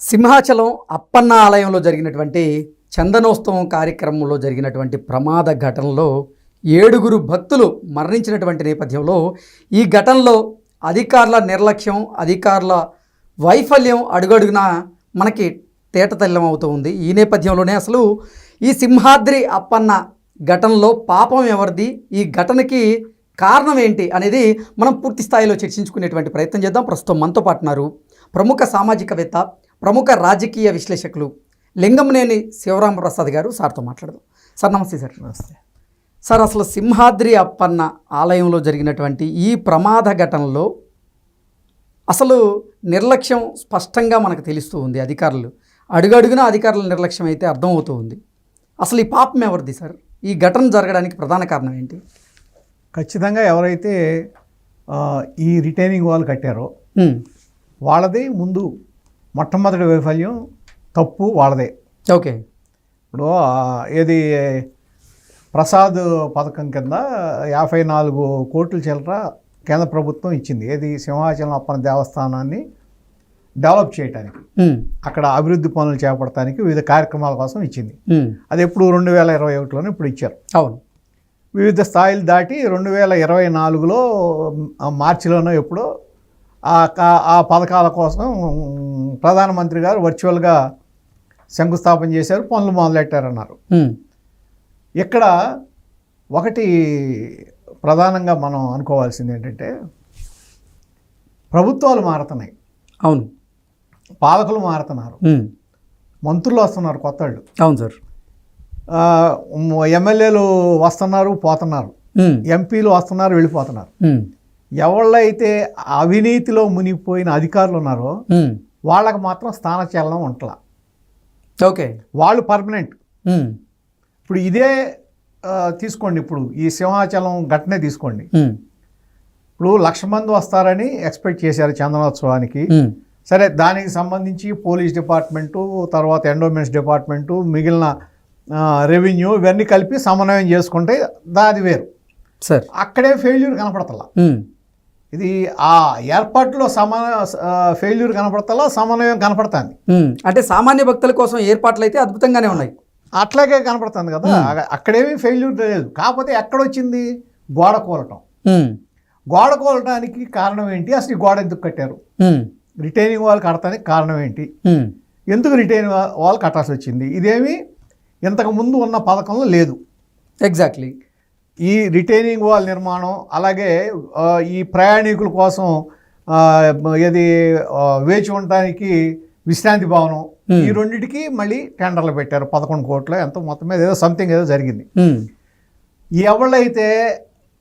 సింహాచలం అప్పన్న ఆలయంలో జరిగినటువంటి చందనోత్సవం కార్యక్రమంలో జరిగినటువంటి ప్రమాద ఘటనలో ఏడుగురు భక్తులు మరణించినటువంటి నేపథ్యంలో ఈ ఘటనలో అధికారుల నిర్లక్ష్యం అధికారుల వైఫల్యం అడుగడుగునా మనకి తేటతెల్లం అవుతూ ఉంది. ఈ నేపథ్యంలోనే అసలు ఈ సింహాద్రి అప్పన్న ఘటనలో పాపం ఎవరిది? ఈ ఘటనకి కారణం ఏంటి అనేది మనం పూర్తి స్థాయిలో చర్చించుకునేటువంటి ప్రయత్నం చేద్దాం. ప్రస్తుతం మనతో పాటున్నారు ప్రముఖ సామాజికవేత్త ప్రముఖ రాజకీయ విశ్లేషకులు లింగంనేని శివరామప్రసాద్ గారు సార్తో మాట్లాడదాం. సార్ నమస్తే సార్. నమస్తే. సార్ అసలు సింహాద్రి అప్పన్న ఆలయంలో జరిగినటువంటి ఈ ప్రమాద ఘటనలో అసలు నిర్లక్ష్యం స్పష్టంగా మనకు తెలుస్తూ ఉంది అధికారులు. అడుగడుగున అధికారుల నిర్లక్ష్యం అయితే అర్థమవుతూ ఉంది. అసలు ఈ పాపం ఎవరిది సార్? ఈ ఘటన జరగడానికి ప్రధాన కారణం ఏంటి? ఖచ్చితంగా ఎవరైతే ఈ రిటైనింగ్ వాల్ కట్టారో. వాళ్ళది ముందు మొట్టమొదటి వైఫల్యం తప్పు వాళ్ళదే. ఓకే. ఇప్పుడు ఏది ప్రసాద్ పథకం కింద యాభై నాలుగు కోట్ల చిల్లర కేంద్ర ప్రభుత్వం ఇచ్చింది. ఏది సింహాచలం అప్పన్న దేవస్థానాన్ని డెవలప్ చేయడానికి. అక్కడ అభివృద్ధి పనులు చేపడటానికి వివిధ కార్యక్రమాల కోసం ఇచ్చింది. అది ఎప్పుడు రెండు వేల ఇరవై ఒకటిలోనే ఇప్పుడు ఇచ్చారు. అవును. వివిధ స్థాయిలు దాటి రెండు వేల ఇరవై నాలుగులో మార్చిలోనో ఎప్పుడో ఆ పథకాల కోసం ప్రధానమంత్రి గారు వర్చువల్గా శంకుస్థాపన చేశారు పనులు మొదలెట్టారన్నారు. ఇక్కడ ఒకటి ప్రధానంగా మనం అనుకోవాల్సింది ఏంటంటే ప్రభుత్వాలు మారుతున్నాయి అవును పాలకులు మారుతున్నారు. మంత్రులు వస్తున్నారు కొత్త వాళ్ళు అవును సార్ ఎమ్మెల్యేలు వస్తున్నారు పోతున్నారు. ఎంపీలు వస్తున్నారు వెళ్ళిపోతున్నారు. ఎవళ్ళైతే అవినీతిలో మునిగిపోయిన అధికారులు ఉన్నారో. వాళ్ళకి మాత్రం స్థానచలనం ఉంటలా ఓకే వాళ్ళు పర్మనెంట్. ఇప్పుడు ఇదే తీసుకోండి ఇప్పుడు ఈ సింహాచలం ఘటనే తీసుకోండి. ఇప్పుడు లక్ష మంది వస్తారని ఎక్స్పెక్ట్ చేశారు చందనోత్సవానికి. సరే దానికి సంబంధించి పోలీస్ డిపార్ట్మెంటు తర్వాత ఎండోమెంట్స్ డిపార్ట్మెంటు మిగిలిన రెవెన్యూ ఇవన్నీ కలిపి సమన్వయం చేసుకుంటే దాది వేరు సార్ అక్కడే ఫెయిల్యూర్ కనపడతలా. ఇది ఆ ఏర్పాటులో సమన ఫెయిల్యూర్ కనపడతలా సమన్వయం కనపడుతుంది. అంటే సామాన్య భక్తుల కోసం ఏర్పాట్లు అయితే అద్భుతంగానే ఉన్నాయి. అట్లాగే కనపడుతుంది కదా. అక్కడేమీ ఫెయిల్యూర్ లేదు. కాకపోతే ఎక్కడొచ్చింది? గోడ కూలటం. గోడ కూలటానికి కారణం ఏంటి? అసలు ఈ గోడ ఎందుకు కట్టారు. రిటైనింగ్ వాల్ కడటానికి కారణం ఏంటి. ఎందుకు రిటైనింగ్ వాల్ కట్టాల్సి వచ్చింది? ఇదేమి ఇంతకు ముందు ఉన్న పథకంలో లేదు. ఎగ్జాక్ట్లీ ఈ రిటైనింగ్ వాల్ నిర్మాణం అలాగే ఈ ప్రయాణికుల కోసం ఏది వేచి ఉండటానికి విశ్రాంతి భవనం. ఈ రెండింటికి మళ్ళీ టెండర్లు పెట్టారు పదకొండు కోట్ల ఎంతో మొత్తం మీద ఏదో సంథింగ్ ఏదో జరిగింది. ఎవళ్ళైతే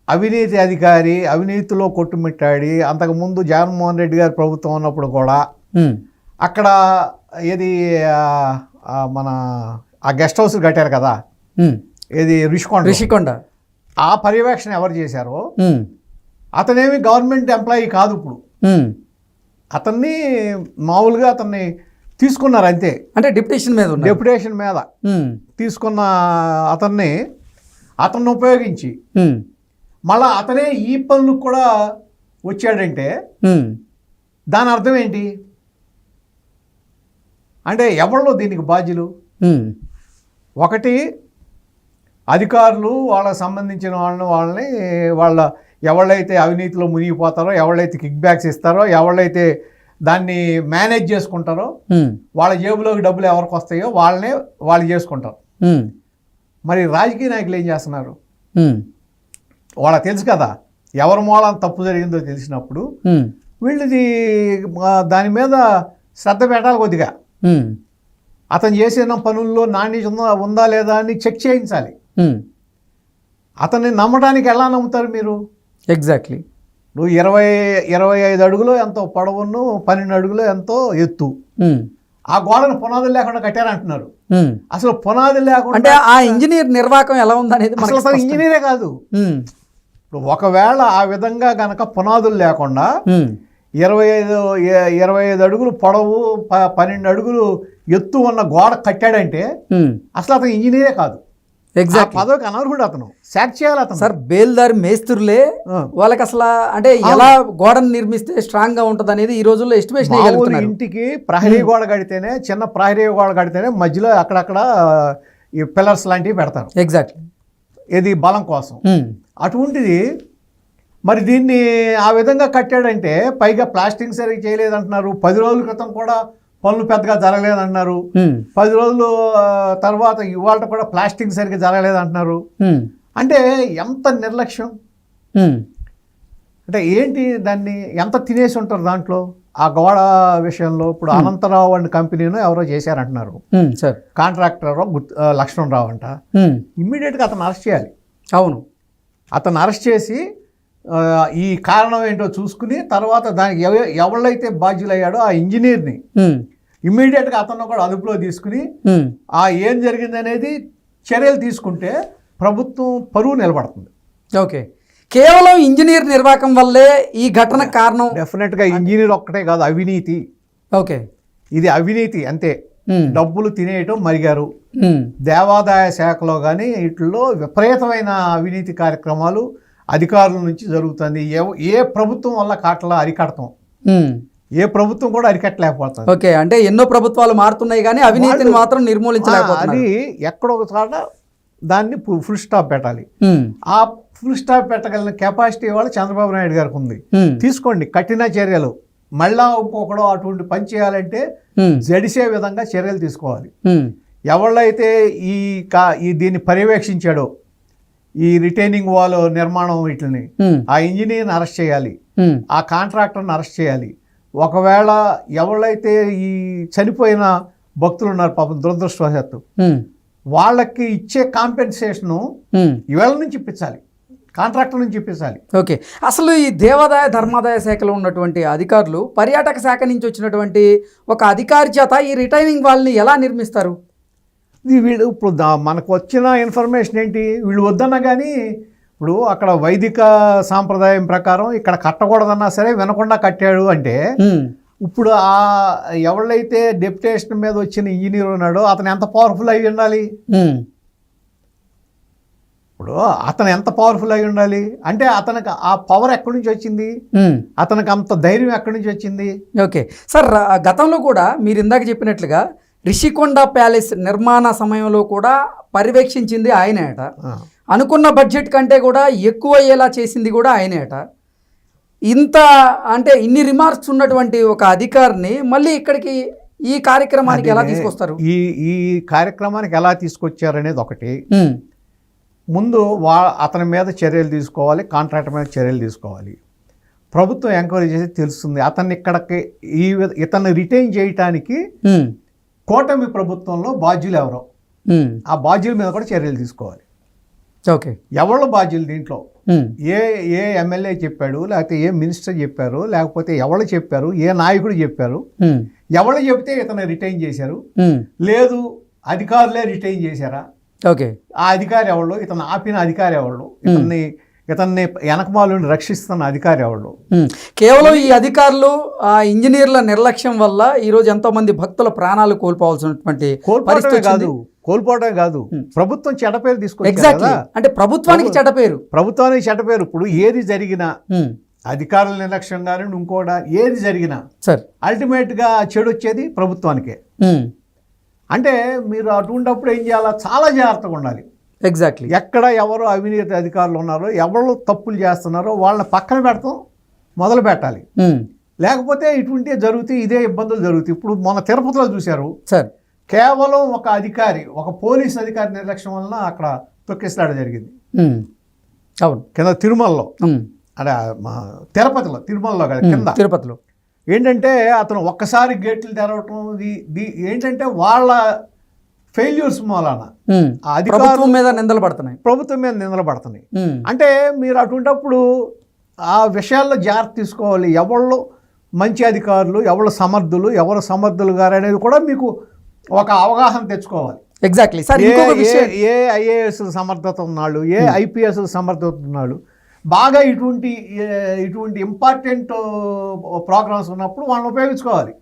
అవినీతి అధికారి అవినీతిలో కొట్టుమిట్టాడి అంతకుముందు జగన్మోహన్ రెడ్డి గారి ప్రభుత్వం ఉన్నప్పుడు కూడా. అక్కడ ఏది మన ఆ గెస్ట్ హౌస్ కట్టారు కదా. ఏది రిషికొండ రిషికొండ ఆ పర్యవేక్షణ ఎవరు చేశారో. అతనేమి గవర్నమెంట్ ఎంప్లాయీ కాదు ఇప్పుడు. అతన్ని మామూలుగా అతన్ని తీసుకున్నారు అంతే అంటే డిప్యుటేషన్ మీద డెప్యుటేషన్ మీద. తీసుకున్న అతన్ని అతన్ని ఉపయోగించి. మళ్ళా అతనే ఈ పనులకు కూడా వచ్చాడంటే. దాని అర్థం ఏంటి అంటే ఎవరిలో దీనికి బాధ్యులు. ఒకటి అధికారులు వాళ్ళకి సంబంధించిన వాళ్ళని వాళ్ళని వాళ్ళ ఎవళ్ళైతే అవినీతిలో మునిగిపోతారో ఎవళ్ళైతే కిక్ బ్యాక్స్ ఇస్తారో ఎవళ్ళైతే దాన్ని మేనేజ్ చేసుకుంటారో. వాళ్ళ జేబులోకి డబ్బులు ఎవరికి వస్తాయో వాళ్ళనే వాళ్ళు చేసుకుంటారు. మరి రాజకీయ నాయకులు ఏం చేస్తున్నారు. వాళ్ళకి తెలుసు కదా ఎవరి మూలం తప్పు జరిగిందో తెలిసినప్పుడు. వీళ్ళది దాని మీద శ్రద్ధ పెట్టాలి కొద్దిగా. అతను చేసిన పనుల్లో నాణ్యత ఉందా ఉందా లేదా అని చెక్ చేయించాలి. అతన్ని నమ్మడానికి ఎలా నమ్ముతారు మీరు ఎగ్జాక్ట్లీ నువ్వు ఇరవై ఇరవై ఐదు అడుగులు ఎంతో పొడవును పన్నెండు అడుగులు ఎంతో ఎత్తు హ్మ్. ఆ గోడను పునాదులు లేకుండా కట్టారంటున్నారు హ్మ్. అసలు పునాదులు అంటే లేకుండా ఆ ఇంజనీర్ నిర్వాహకం ఎలా ఉందనేది అసలు. ఇంజనీరే కాదు ఒకవేళ ఆ విధంగా గనక పునాదులు లేకుండా. ఇరవై ఐదు ఇరవై ఐదు అడుగులు పొడవు పన్నెండు అడుగులు ఎత్తు ఉన్న గోడ కట్టాడంటే. అసలు అతను ఇంజనీరే కాదు Exactly. పదవికి అనర్హుడు అతను. శాక్ చేయాలి అతను. సార్ బేల్దారి మేస్త్రులే. వాళ్ళకి అసలు అంటే ఎలా గోడను నిర్మిస్తే స్ట్రాంగ్గా ఉంటది అనేది ఈ రోజుల్లో ఎస్టిమేషన్ ఇంటికి ప్రహరీ గోడ కడితేనే చిన్న ప్రహరీ గోడ కడితేనే మధ్యలో అక్కడక్కడ ఈ పిల్లర్స్ లాంటివి పెడతారు. ఎగ్జాక్ట్లీ ఇది బలం కోసం. అటువంటిది మరి దీన్ని ఆ విధంగా కట్టాడంటే పైగా ప్లాస్టింగ్ సరిగ్గా చేయలేదంటున్నారు. పది రోజుల క్రితం కూడా పనులు పెద్దగా జరగలేదంటున్నారు. పది రోజులు తర్వాత ఇవాళ కూడా ప్లాస్టింగ్ సరిగ్గా జరగలేదంటున్నారు. అంటే ఎంత నిర్లక్ష్యం? అంటే ఏంటి దాన్ని ఎంత తినేసి ఉంటారు దాంట్లో? ఆ గోడ విషయంలో ఇప్పుడు అనంతరావు అండ్ కంపెనీను ఎవరో చేశారంటున్నారు. సార్ కాంట్రాక్టర్ లక్ష్మణరావు అంట. ఇమ్మీడియట్గా అతను అరెస్ట్ చేయాలి. అవును. అతను అరెస్ట్ చేసి ఈ కారణం ఏంటో చూసుకుని తర్వాత దానికి ఎవ ఎవళ్ళైతే బాధ్యులయ్యాడో ఆ ఇంజనీర్ని ఇమ్మీడియట్గా అతను కూడా అదుపులో తీసుకుని ఆ ఏం జరిగింది అనేది చర్యలు తీసుకుంటే ప్రభుత్వం పరువు నిలబడుతుంది. ఓకే. కేవలం ఇంజనీర్ నిర్వాహకం వల్లే ఈ ఘటన కారణం డెఫినెట్గా ఇంజనీర్ ఒక్కటే కాదు అవినీతి. ఓకే. ఇది అవినీతి అంతే. డబ్బులు తినేయటం మరిగారు. దేవాదాయ శాఖలో కానీ వీటిల్లో విపరీతమైన అవినీతి కార్యక్రమాలు అధికారుల నుంచి జరుగుతుంది. ఎవ- ఏ ప్రభుత్వం వల్ల కాటలా అరికడతాం. ఏ ప్రభుత్వం కూడా అరికట్టలేకపోతుంది. ఓకే అంటే ఎన్నో ప్రభుత్వాలు మారుతున్నాయి కానీ అవినీతిని మాత్రం ఆ, నిర్మూలించలేకపోతున్నారు అది ఎక్కడో ఒక చోట దాన్ని ఫుల్ స్టాప్ పెట్టాలి. ఆ ఫుల్ స్టాప్ పెట్టగలిగిన కెపాసిటీ వాళ్ళు చంద్రబాబు నాయుడు గారికి ఉంది. తీసుకోండి కఠిన చర్యలు. మళ్ళా ఇంకొకడో అటువంటి పని చేయాలంటే జడిసే విధంగా చర్యలు తీసుకోవాలి. ఎవళ్ళైతే ఈ కా ఈ దీన్ని పర్యవేక్షించాడో ఈ రిటైనింగ్ వాల్ నిర్మాణం వీటిని ఆ ఇంజనీర్ని అరెస్ట్ చేయాలి. ఆ కాంట్రాక్టర్ని అరెస్ట్ చేయాలి. ఒకవేళ ఎవళ్ళైతే ఈ చనిపోయిన భక్తులు ఉన్నారు పాపం దురదృష్టవశాత్తు వాళ్ళకి ఇచ్చే కాంపెన్సేషను. ఇవాళ నుంచి ఇప్పించాలి. కాంట్రాక్టర్ నుంచి ఇప్పించాలి. ఓకే. అసలు ఈ దేవాదాయ ధర్మాదాయ శాఖలో ఉన్నటువంటి అధికారులు పర్యాటక శాఖ నుంచి వచ్చినటువంటి ఒక అధికారి చేత ఈ రిటైనింగ్ వాళ్ళని ఎలా నిర్మిస్తారు? వీళ్ళు ఇప్పుడు మనకు వచ్చిన ఇన్ఫర్మేషన్ ఏంటి? వీళ్ళు వద్దన్నా కానీ ఇప్పుడు అక్కడ వైదిక సాంప్రదాయం ప్రకారం ఇక్కడ కట్టకూడదన్నా సరే వినకుండా కట్టాడు అంటే ఇప్పుడు ఆ ఎవళ్ళైతే డెప్యుటేషన్ మీద వచ్చిన ఇంజనీర్ ఉన్నాడో అతను ఎంత పవర్ఫుల్ అయి ఉండాలి? ఇప్పుడు అతను ఎంత పవర్ఫుల్ అయి ఉండాలి? అంటే అతనికి ఆ పవర్ ఎక్కడి నుంచి వచ్చింది. అతనికి అంత ధైర్యం ఎక్కడి నుంచి వచ్చింది? ఓకే. సార్ గతంలో కూడా మీరు ఇందాక చెప్పినట్లుగా రిషికొండ ప్యాలెస్ నిర్మాణ సమయంలో కూడా పర్యవేక్షించింది ఆయనే అట ఆ. అనుకున్న బడ్జెట్ కంటే కూడా ఎక్కువ అయ్యేలా చేసింది కూడా ఆయనే అట ఇంత అంటే ఇన్ని రిమార్క్స్ ఉన్నటువంటి ఒక అధికారిని మళ్ళీ ఇక్కడికి ఈ కార్యక్రమానికి ఎలా తీసుకొస్తారు? ఈ ఈ కార్యక్రమానికి ఎలా తీసుకొచ్చారనేది ఒకటి. ముందు వా అతని మీద చర్యలు తీసుకోవాలి కాంట్రాక్టర్ మీద చర్యలు తీసుకోవాలి. ప్రభుత్వం ఎంక్వైరీ చేసి తెలుస్తుంది. అతన్ని ఇక్కడికి ఈ ఇతన్ని రిటైన్ చేయటానికి కూటమి ప్రభుత్వంలో బాధ్యులు ఎవరో? ఆ బాధ్యుల మీద కూడా చర్యలు తీసుకోవాలి. ఓకే. ఎవరు బాధ్యులు దీంట్లో? ఏ ఏ ఎమ్మెల్యే చెప్పాడు లేకపోతే ఏ మినిస్టర్ చెప్పారు లేకపోతే ఎవరు చెప్పారు ఏ నాయకుడు చెప్పారు? ఎవరు చెప్తే ఇతను రిటైన్ చేశారు? లేదు అధికారులే రిటైన్ చేశారా? ఓకే. ఆ అధికారి ఎవళ్ళు? ఇతను ఆపిన అధికారి ఎవళ్ళు? ఇతన్ని ఇతన్ని వెనకమాలను రక్షిస్తున్న అధికారి ఉమ్. కేవలం ఈ అధికారులు ఆ ఇంజనీర్ల నిర్లక్ష్యం వల్ల ఈరోజు ఎంతో మంది భక్తుల ప్రాణాలు కోల్పోవాల్సినటువంటి పరిస్థితి కాదు. కోల్పోవటమే కాదు. ప్రభుత్వం చెడ్డ పేరు తీసుకొచ్చారు ఎగ్జాక్ట్లీ కదా. అంటే ప్రభుత్వానికి చెడ్డ పేరు. ప్రభుత్వానికి చెడ్డ పేరు. ఇప్పుడు ఏది జరిగినా అధికారుల నిర్లక్ష్యం కానీ ఇంకోట ఏది జరిగినా సార్. అల్టిమేట్గా చెడు వచ్చేది ప్రభుత్వానికే. అంటే మీరు అటువంటిప్పుడు ఏం చేయాలా? చాలా జాగ్రత్తగా ఉండాలి. ఎగ్జాక్ట్లీ ఎక్కడ ఎవరు అవినీతి అధికారులు ఉన్నారో ఎవరు తప్పులు చేస్తున్నారో వాళ్ళని పక్కన పెడతాం మొదలు పెట్టాలి. ఉమ్, లేకపోతే ఇటువంటి జరుగుతాయి ఇదే ఇబ్బందులు జరుగుతాయి. ఇప్పుడు మన తిరుపతిలో చూశారు. సార్ కేవలం ఒక అధికారి ఒక పోలీస్ అధికారి నిర్లక్ష్యం వలన అక్కడ తొక్కిస్తాడు జరిగింది. ఉమ్, అవును. కింద తిరుమలలో. ఉమ్, అదే మా తిరుపతిలో తిరుమలలో కాదు కింద. తిరుపతిలో. ఏంటంటే అతను ఒక్కసారి గేట్లు తెరవటం ఏంటంటే వాళ్ళ ఫెయిల్యూర్స్ మూలాన. అధికారులు ప్రభుత్వం మీద నిందలు పడుతున్నాయి. ప్రభుత్వం మీద నిందలపడుతున్నాయి ఉమ్, అంటే మీరు అటువంటప్పుడు ఆ విషయాల్లో జాగ్రత్త తీసుకోవాలి. ఎవళ్ళు మంచి అధికారులు ఎవరు సమర్థులు ఎవరు సమర్థులు గారు అనేది కూడా మీకు ఒక అవగాహన తెచ్చుకోవాలి. ఎగ్జాక్ట్లీ సార్ ఏ ఇంకొక ఏ విషయం. ఏ ఐఏఎస్ సమర్థత ఉన్నాడు ఏ ఐపీఎస్ సమర్థత ఉన్నాడు బాగా ఇటువంటి ఇటువంటి ఇంపార్టెంట్ ప్రోగ్రామ్స్ ఉన్నప్పుడు వాళ్ళని ఉపయోగించుకోవాలి.